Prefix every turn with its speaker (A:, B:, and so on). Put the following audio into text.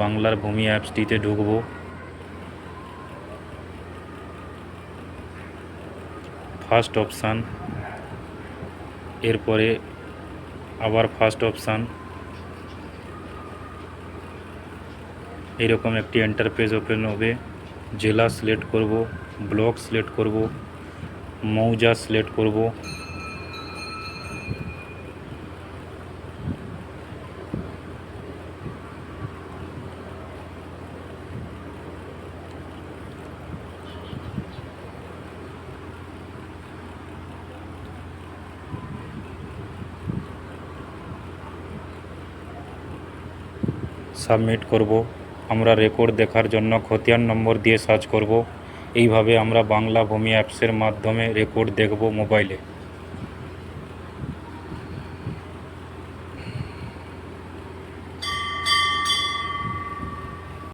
A: বাংলার ভূমি অ্যাপসটিতে ঢুকবো। ফার্স্ট অপশান এরপরে আবার ফার্স্ট অপশান এরকম একটি এন্টারপেজ ওপেন হবে। জেলা সিলেক্ট করব ব্লক সিলেক্ট করব, মৌজা সিলেক্ট করব। সাবমিট করব। আমরা রেকর্ড দেখার জন্য খতিয়ান নম্বর দিয়ে সার্চ করব। এইভাবে আমরা বাংলা ভূমি অ্যাপসের মাধ্যমে রেকর্ড দেখব মোবাইলে।